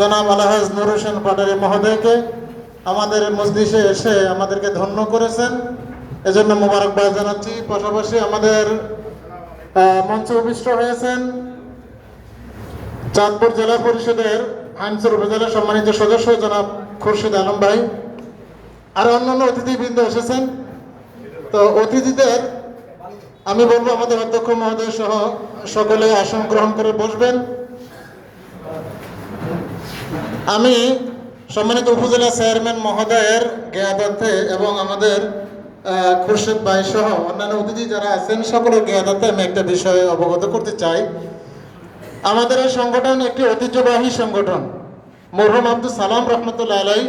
জনাব আলহাজ নুর হোসেন পাটারি মহোদয়কে আমাদের মসজিদে এসে আমাদেরকে ধন্য করেছেন। এজন্য মোবারকবাদ জানাচ্ছি। পাশাপাশি আমাদের মঞ্চে উপবিষ্ট হয়েছেন চাঁদপুর জেলা পরিষদের আইনসর উপজেলা সম্মানিত সদস্য জনাব খুরশিদ আলম ভাই। আর অন্যান্য অতিথিবৃন্দ এসেছেন। তো অতিথিদের আমি বলব আমাদের অধ্যক্ষ মহোদয় সহ সকলে আসন গ্রহণ করে বসবেন। আমি সম্মানিত উপজেলা চেয়ারম্যান মহোদয়ের জ্ঞাতার্থে এবং আমাদের খুরশেদ ভাই সহ অন্যান্য অতিথি যারা আছেন, সকলের জ্ঞাতার্থে আমি একটা বিষয়ে অবগত করতে চাই। আমাদের এই সংগঠন একটি ঐতিহ্যবাহী সংগঠন। মরহুম আব্দুল সালাম রহমতুল্লাহ আলাই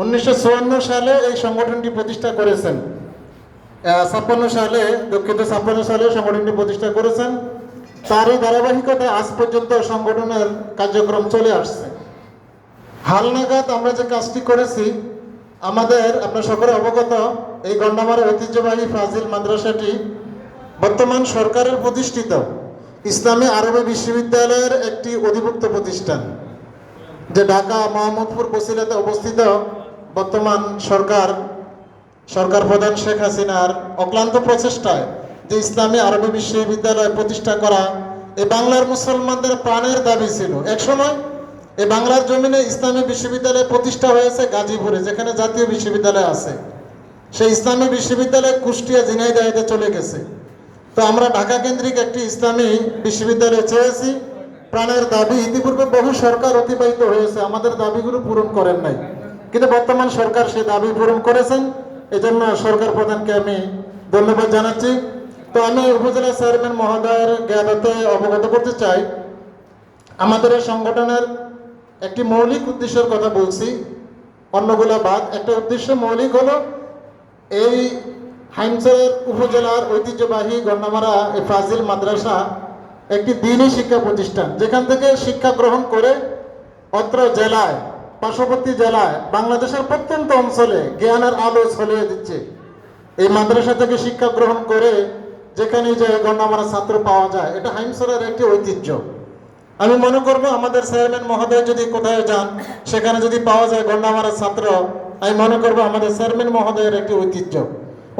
উনিশশো চুয়ান্ন সালে এই সংগঠনটি প্রতিষ্ঠা করেছেন। ছাপ্পান্ন সালে, দুঃখিত, ছাপ্পান্ন সালে সংগঠনটি প্রতিষ্ঠা করেছেন। তারই ধারাবাহিকতায় আজ পর্যন্ত সংগঠনের কার্যক্রম চলে আসছে। হালনাগাদ আমরা যে কাজটি করেছি, আমাদের আপনার সকলে অবগত, এই গন্ডামারের ঐতিহ্যবাহী ফাজিল মাদ্রাসাটি বর্তমান সরকারের প্রতিষ্ঠিত ইসলামী আরবি বিশ্ববিদ্যালয়ের একটি অধিভুক্ত প্রতিষ্ঠান, যে ঢাকা মোহাম্মদপুর বসিলাতে অবস্থিত বর্তমান সরকার সরকার প্রধান শেখ হাসিনার অক্লান্ত প্রচেষ্টায় যে ইসলামী আরবি বিশ্ববিদ্যালয় প্রতিষ্ঠা করা এই বাংলার মুসলমানদের প্রাণের দাবি ছিল। একসময় এই বাংলার জমিনে ইসলামী বিশ্ববিদ্যালয় প্রতিষ্ঠা হয়েছে গাজীপুরে, যেখানে জাতীয় বিশ্ববিদ্যালয় আছে। সেই ইসলামী বিশ্ববিদ্যালয় কুষ্টিয়া ঝিনাইদহেতে চলে গেছে। তো আমরা ঢাকা কেন্দ্রিক একটি ইসলামী বিশ্ববিদ্যালয় চেয়েছি। প্রাণের দাবি ইতিপূর্বে বহু সরকার অতিবাহিত হয়েছে, আমাদের দাবিগুলো পূরণ করেন নাই। কিন্তু বর্তমান সরকার সেই দাবি পূরণ করেছেন। এই জন্য সরকার প্রধানকে আমি ধন্যবাদ জানাচ্ছি। তো আমি উপজেলা চেয়ারম্যান মহোদয়ের জ্ঞানতে অবগত করতে চাই। আমাদের সংগঠনের একটি মৌলিক উদ্দেশ্যের কথা বলছি। অন্যগুলো বাদ। একটা উদ্দেশ্য মৌলিক হলো এই হাইমসের উপজেলার ঐতিহ্যবাহী গন্ডামারা ফাজিল মাদ্রাসা একটি দিনই শিক্ষা প্রতিষ্ঠান, যেখান থেকে শিক্ষা গ্রহণ করে অত্র জেলায়, পার্শ্ববর্তী জেলায়, বাংলাদেশের প্রত্যন্ত অঞ্চলে জ্ঞানের আলো ছড়িয়ে দিচ্ছে। এই মাদ্রাসা থেকে শিক্ষা গ্রহণ করে যেখানে যে গন্ডামারা ছাত্র পাওয়া যায়, এটা হাইমসরের একটি ঐতিহ্য। আমি মনে করব আমাদের চেয়ারম্যান মহোদয় যদি কোথায় যান, সেখানে যদি পাওয়া যায় গন্ডামারা ছাত্র, আমি মনে করব আমাদের চেয়ারম্যান মহোদয়ের একটি ঐতিহ্য।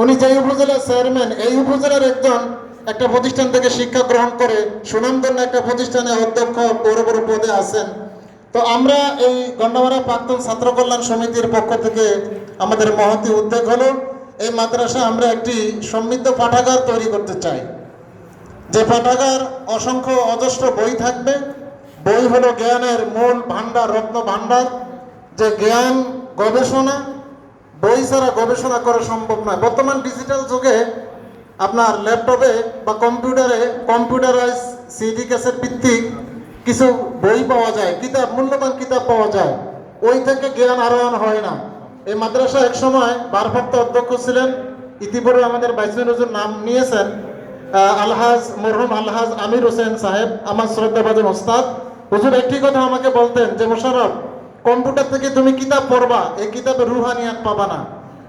উনি যে উপজেলার চেয়ারম্যান, এই উপজেলার একজন একটা প্রতিষ্ঠান থেকে শিক্ষা গ্রহণ করে, সুনামধন্য একটা প্রতিষ্ঠানে অধ্যক্ষ বড় বড় পদে আছেন। তো আমরা এই গন্ডামারা প্রাক্তন ছাত্র কল্যাণ সমিতির পক্ষ থেকে আমাদের মহতি উদ্যোগ হলো, এই মাদ্রাসা আমরা একটি সমৃদ্ধ পাঠাগার তৈরি করতে চাই। যে পাঠাগার অসংখ্য অজস্র বই থাকবে, বই হলো জ্ঞানের মূল ভান্ডার রত্ন ভান্ডার যে জ্ঞান গবেষণা, বই ছাড়া গবেষণা করা সম্ভব নয়। বর্তমান ডিজিটাল যুগে আপনার ল্যাপটপে বা কম্পিউটারে কম্পিউটারাইজ সিডি ক্যাসেট ভিত্তিক কিছু বই পাওয়া যায়, কিতাব, মূল্যবান কিতাব পাওয়া যায়। ওই থেকে জ্ঞান আরোহণ হয় না। এই মাদ্রাসা এক সময় ভারপ্রাপ্ত অধ্যক্ষ ছিলেন। ইতিপূর্বে আমাদের বাইসমিন হুজুর নাম নিয়েছেন। আলহাজ মরহুম আলহাজ আমির হোসেন সাহেব, আমার শ্রদ্ধাভাজন ওস্তাদ। হুজুর, একটি কথা আমাকে বলতেন যে মোশারফ কম্পিউটার থেকে তুমি কিতাব পড়বা, এই কিতাবে রুহানিয়াত পাবা না।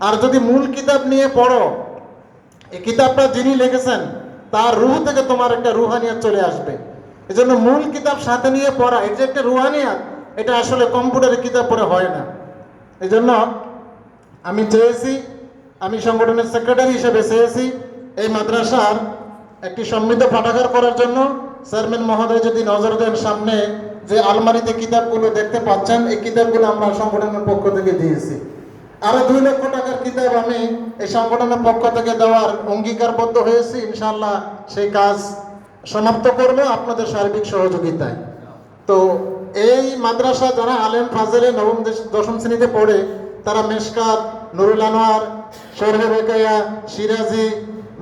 আর যদি মূল কিতাব নিয়ে পড়ো, এই কিতাবটা যিনি লিখেছেন, তার রুহ থেকে তোমার একটা রুহানিয়াত চলে আসবে। এই জন্য মূল কিতাব সাথে নিয়ে পড়া, এই যে একটা রুহানিয়াত এটা আসলে কম্পিউটারে কিতাব পড়ে হয় না। এই জন্য আমি চেয়েছি, আমি সংগঠনের সেক্রেটারি হিসেবে চেয়েছি, এই মাদ্রাসার একটি সমৃদ্ধ পাঠাগার করার জন্য চেয়ারম্যান মহোদয় যদি নজর দেন সামনে যে আলমারিতে কিতাবগুলো দেখতে পাচ্ছেন, এই কিতাবগুলো আমরা সংগঠনের পক্ষ থেকে দিয়েছি। আরও দুই লক্ষ টাকার কিতাব আমি এই সংগঠনের পক্ষ থেকে দেওয়ার অঙ্গীকারবদ্ধ হয়েছি। ইনশাল্লাহ সেই কাজ সমাপ্ত করব আপনাদের সার্বিক সহযোগিতায়। তো এই মাদ্রাসা যারা আলেম ফাজেলে নবম দশম শ্রেণীতে পড়ে, তারা মেশকাত, নুরুল আনোয়ার শরহে বেকাইয়া সিরাজি,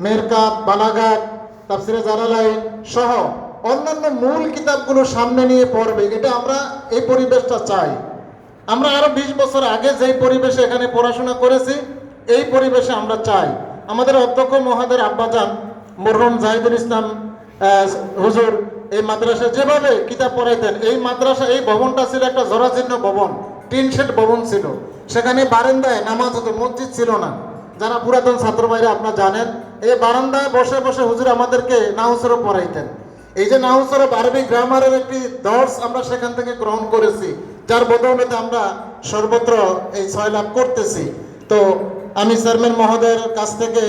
মেরকাত, বালাঘাট তাফসিরে জালালাই সহ অন্যান্য মূল কিতাবগুলো সামনে নিয়ে পড়বে। এটা আমরা এই পরিবেশটা চাই। আমরা আরও বিশ বছর আগে যেই পরিবেশে এখানে পড়াশোনা করেছি, এই পরিবেশে আমরা চাই। আমাদের অধ্যক্ষ মহাদের আব্বাজান, মরহুম জাহিদুল ইসলাম হুজুর, এই মাদ্রাসা যেভাবে কিতাব পড়াইতেন, এই মাদ্রাসা, এই ভবনটা ছিল একটা জরাজীর্ণ ভবন, টিন শেড ভবন ছিল। সেখানে বারেন্দায় নামাজ হতো, মসজিদ ছিল না। যারা পুরাতন ছাত্র ভাইরা আপনারা জানেন, এই বারান্দায় বসে বসে হুজুর আমাদেরকে নাউসেরও পড়াইতেন। এই যে নাউসরফ আরবি গ্রামারের একটি দর্শ আমরা সেখান থেকে গ্রহণ করেছি, যার বদৌলতে আমরা সর্বত্র এই ছয় লাভ করতেছি। তো আমি চেয়ারম্যান মহোদয়ের কাছ থেকে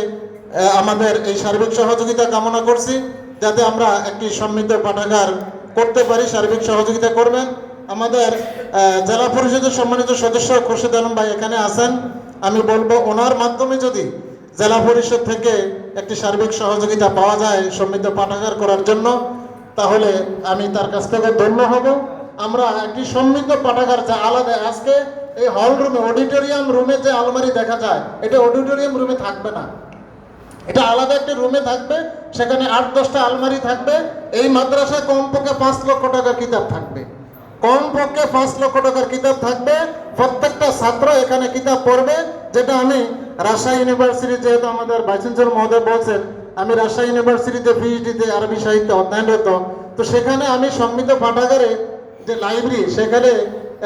আমাদের এই সার্বিক সহযোগিতা কামনা করছি, যাতে আমরা একটি সমৃদ্ধ পাঠাগার করতে পারি, সার্বিক সহযোগিতা করবেন। আমাদের জেলা পরিষদের সম্মানিত সদস্য খুরশেদ আলম ভাই এখানে আছেন। আমি বলব, ওনার মাধ্যমে যদি জেলা পরিষদ থেকে একটি সার্বিক সহযোগিতা পাওয়া যায় সমৃদ্ধ পাঠাগার করার জন্য, তাহলে আমি তার কাছ থেকে ধন্য হব। আমরা একটি সমৃদ্ধ পাঠাগার যা আলাদা, আজকে এই হল রুমে, অডিটোরিয়াম রুমে যে আলমারি দেখা যায়, এটা অডিটোরিয়াম রুমে থাকবে না। এটা আলাদা একটা রুমে থাকবে, সেখানে আট দশটা আলমারি থাকবে, এই মাদ্রাসায় কমপক্ষে পাঁচ লক্ষ টাকা কিতাব থাকবে। কমপক্ষে পাঁচ লক্ষ টাকার কিতাব থাকবে। প্রত্যেকটা ছাত্র এখানে কিতাব পড়বে, যেটা আমি রাজশাহী ইউনিভার্সিটি যেহেতু আমাদের ভাইসেন্সর মহোদয় বলছেন, আমি রাজশাহী ইউনিভার্সিটিতে পিএইচডিতে আরবি সাহিত্য অধ্যয়নরত তো সেখানে আমি সমৃদ্ধ পাঠাগারে যে লাইব্রেরি সেখানে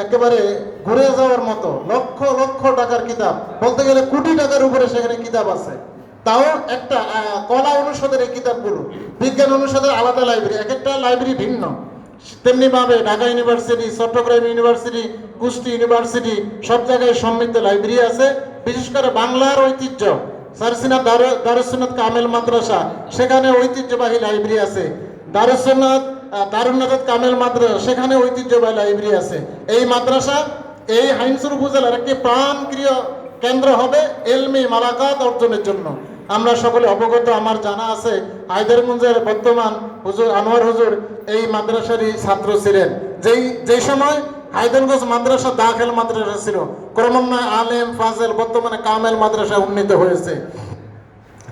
একেবারে ঘুরে যাওয়ার মতো লক্ষ লক্ষ টাকার কিতাব, বলতে গেলে কোটি টাকার উপরে সেখানে কিতাব আছে। তাও একটা কলা অনুষদের এই কিতাবগুলো, বিজ্ঞান অনুষদের আলাদা লাইব্রেরি এক একটা লাইব্রেরি ভিন্ন। তেমনি ভাবে Dhaka university, Chattogram university Kushtia university সব জায়গায় সমৃদ্ধ লাইব্রেরি আছে। বিশেষ করে বাংলার ঐতিহ্য, সারসিনা দারুসুনাথ কামেল মাদ্রাসা, সেখানে ঐতিহ্যবাহী লাইব্রেরি আছে। দারুসুনাথ দারুনাথ কামেল মাদ্রাসা, সেখানে ঐতিহ্যবাহী লাইব্রেরি আছে। এই মাদ্রাসা, এই হাইনসুর উপজেলার একটি প্রাণক্রিয় কেন্দ্র হবে এলমি মালাকাত অর্জনের জন্য। আমরা সকলে অবগত, আমার জানা আছে, হায়দারগঞ্জের বর্তমান হুজুর, আনোয়ার হুজুর এই মাদ্রাসারই ছাত্র ছিলেন। যেই যেই সময় হায়দারগঞ্জ মাদ্রাসা দাখেল মাদ্রাসা ছিল, ক্রমান্বয়ে আলেম, ফাজেল, বর্তমানে কামেল মাদ্রাসা উন্নীত হয়েছে।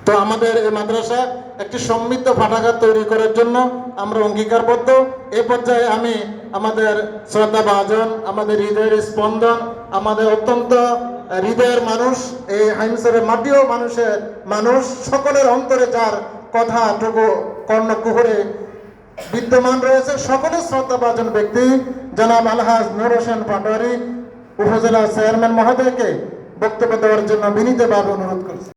তো আমাদের এই মাদ্রাসা একটি সমৃদ্ধ পাঠাগার তৈরি করার জন্য আমরা অঙ্গীকারবদ্ধ। এ পর্যায়ে আমি আমাদের শ্রদ্ধা ভাজন আমাদের হৃদয়ের স্পন্দন, আমাদের অত্যন্ত হৃদয়ের মানুষ, এই হাইমসরের মাটিও মানুষের মানুষ, সকলের অন্তরে যার কথাটুকু কর্ণকুহরে বিদ্যমান রয়েছে সকলে শ্রদ্ধাভাজন ব্যক্তি। জনাব আলহাজ নুর হোসেন পাটোয়ারি, উপজেলা চেয়ারম্যান মহোদয়কে বক্তব্য দেওয়ার জন্য বিনীতভাবে অনুরোধ করছি।